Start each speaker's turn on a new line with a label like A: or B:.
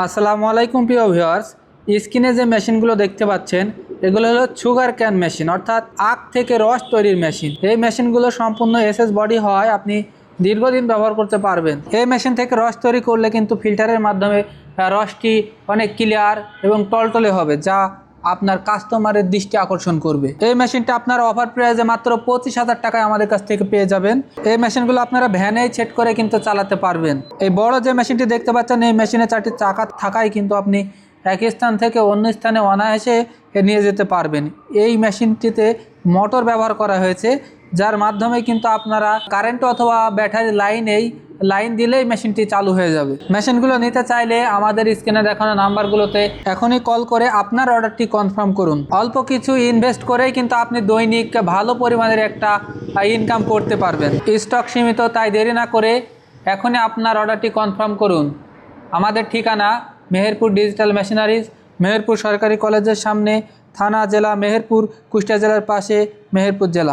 A: আসসালামু আলাইকুম প্রিয় ভিউয়ার্স। স্ক্রিনে যে মেশিনগুলো দেখতে পাচ্ছেন, এগুলো হলো সুগার ক্যান মেশিন, অর্থাৎ আখ থেকে রস তৈরির মেশিন। এই মেশিনগুলো সম্পূর্ণ এসএস বডি হয়, আপনি দীর্ঘদিন ব্যবহার করতে পারবেন। এই মেশিন থেকে রস তৈরি করলে কিন্তু ফিল্টারের মাধ্যমে রসটি অনেক ক্লিয়ার এবং টলটলে হবে, যা আপনার কাস্টমারের দৃষ্টি আকর্ষণ করবে। এই মেশিনটা আপনার অফার প্রাইসে মাত্র পঁচিশ হাজার টাকায় আমাদের কাছ থেকে পেয়ে যাবেন। এই মেশিনগুলো আপনারা ভ্যানেই সেট করে কিন্তু চালাতে পারবেন। এই বড় যে মেশিনটি দেখতে পাচ্ছেন, এই মেশিনে চারটি চাকা থাকায় কিন্তু আপনি এক স্থান থেকে অন্য স্থানে অনায়াসে নিয়ে যেতে পারবেন। এই মেশিনটিতে মোটর ব্যবহার করা হয়েছে, যার মাধ্যমে কিন্তু আপনারা কারেন্ট অথবা ব্যাটারি লাইনেই লাইন দিলেই মেশিনটি চালু হয়ে যাবে। মেশিনগুলো নিতে চাইলে আমাদের স্ক্রিনে দেখানো নাম্বারগুলোতে এখনই কল করে আপনার অর্ডারটি কনফার্ম করুন। অল্প কিছু ইনভেস্ট করেই কিন্তু আপনি দৈনিক ভালো পরিমাণের একটা ইনকাম করতে পারবেন। স্টক সীমিত, তাই দেরি না করে এখনই আপনার অর্ডারটি কনফার্ম করুন। আমাদের ঠিকানা মেহেরপুর ডিজিটাল মেশিনারিজ, মেহেরপুর সরকারি কলেজের সামনে, থানা জেলা মেহেরপুর, কুষ্টিয়া জেলার পাশে, মেহেরপুর জেলা।